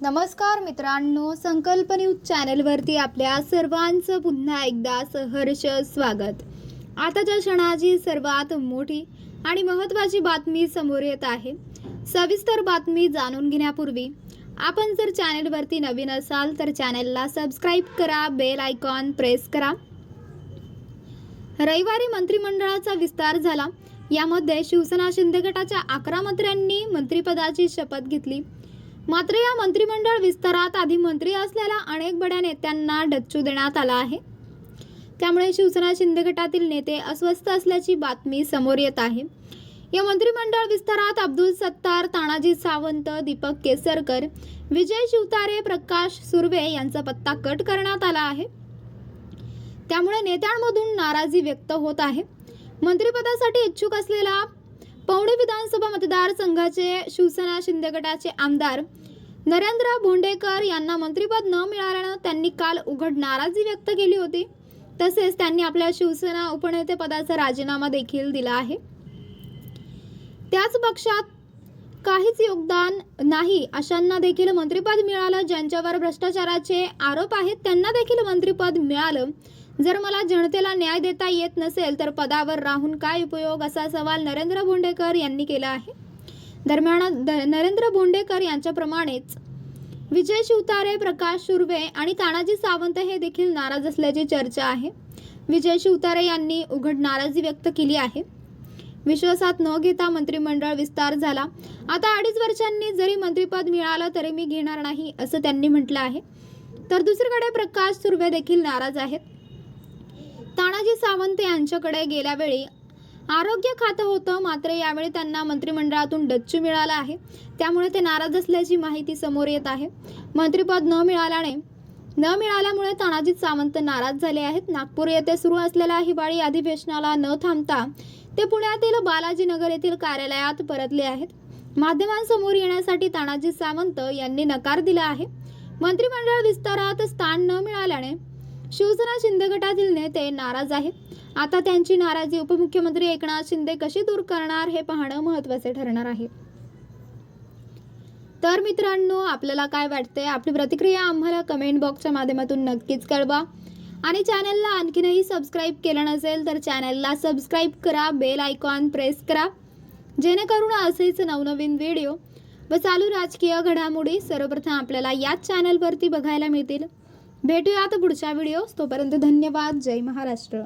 नमस्कार मित्रांनो संकल्प न्यूज चॅनलवरती आपल्या सर्वांचं पुन्हा एकदा सहर्ष स्वागत. आताच्या क्षणाची सर्वात मोठी आणि महत्त्वाची बातमी समोर येत आहे. सविस्तर बातमी जाणून घेण्यापूर्वी आपण जर चॅनलवरती नवीन असाल तर चॅनलला सबस्क्राईब करा बेल आयकॉन प्रेस करा. रविवारी मंत्रिमंडळाचा विस्तार झाला. यामध्ये शिवसेना शिंदे गटाच्या अकरा मंत्र्यांनी मंत्रिपदाची शपथ घेतली. मात्र या मंत्रिमंडळ विस्तारात आधी मंत्री असलेल्या अनेक बड्या नेत्यांना डच्चू देण्यात आला आहे. त्यामुळे शिवसेना शिंदे गटातील नेते अस्वस्थ असल्याची बातमी समोर येत आहे. या मंत्रिमंडळ विस्तारात अब्दुल सत्तार तानाजी सावंत दीपक केसरकर विजय शिवतारे प्रकाश सुर्वे यांचा पत्ता कट करण्यात आला आहे. त्यामुळे नेत्यांमधून नाराजी व्यक्त होत आहे. मंत्रिपदासाठी इच्छुक असलेला पवणे विधानसभा मतदारसंघाचे शिवसेना शिंदे गटाचे आमदार नरेंद्र भोंडेकर यांना मंत्रिपद न मिळाल्यानं त्यांनी काल उघड नाराजी व्यक्त केली होती. तसेच त्यांनी आपल्या शिवसेना उपनेतेपदाचा राजीनामा देखील दिला आहे. त्याच पक्षात काहीच योगदान नाही अशांना देखील मंत्रिपद मिळालं. ज्यांच्यावर भ्रष्टाचाराचे आरोप आहेत त्यांना देखील मंत्रिपद मिळालं. जर मला जनतेला न्याय देता येत नसेल तर पदावर राहून काय उपयोग असा सवाल नरेंद्र बोंडेकर यांनी केला आहे. दरम्यान नरेंद्र बोंडेकर यांच्याप्रमाणेच विजय शिवतारे प्रकाश सुर्वे आणि तानाजी सावंत हे देखील नाराज असल्याची चर्चा आहे. विजय शिवतारे यांनी उघड नाराजी व्यक्त केली आहे. विश्वासात न घेता मंत्रिमंडळ विस्तार झाला. आता अडीच वर्षांनी जरी मंत्रिपद मिळालं तरी मी घेणार नाही असं त्यांनी म्हटलं आहे. तर दुसरीकडे प्रकाश सुर्वे देखील नाराज आहेत. तानाजी सावंत यांच्याकडे गेल्या वेळी आरोग्य खातं होतं. मात्र यावेळी त्यांना मंत्रिमंडळातून डच्चू मिळाला आहे. त्यामुळे ते नाराज असल्याची माहिती समोर येत आहे. मंत्रिपद न मिळाल्याने न मिळाल्यामुळे तानाजी सावंत नाराज झाले आहेत. नागपूर येथे सुरू असलेल्या हिवाळी अधिवेशनाला न थांबता ते पुण्यातील बालाजीनगर येथील कार्यालयात परतले आहेत. माध्यमांसमोर येण्यासाठी तानाजी सावंत यांनी नकार दिला आहे. मंत्रिमंडळ विस्तारात स्थान न मिळाल्याने शिवसेना शिंदे गटातील नेते नाराज आहेत. आता त्यांची नाराजी उपमुख्यमंत्री एकनाथ शिंदे कशी दूर करणार हे पाहणं महत्त्वाचे ठरणार आहे. तर मित्रांनो आपल्याला काय वाटते आपली प्रतिक्रिया आम्हाला कमेंट बॉक्सच्या माध्यमातून नक्कीच कळवा. आणि चॅनलला आणखीनही सबस्क्राईब केलं नसेल तर चॅनलला सबस्क्राईब करा बेल आयकॉन प्रेस करा. जेणेकरून असेच नवनवीन व्हिडिओ व चालू राजकीय घडामोडी सर्वप्रथम आपल्याला याच चॅनलवरती बघायला मिळतील. भेटूया आता पुढच्या व्हिडिओ तोपर्यंत धन्यवाद. जय महाराष्ट्र.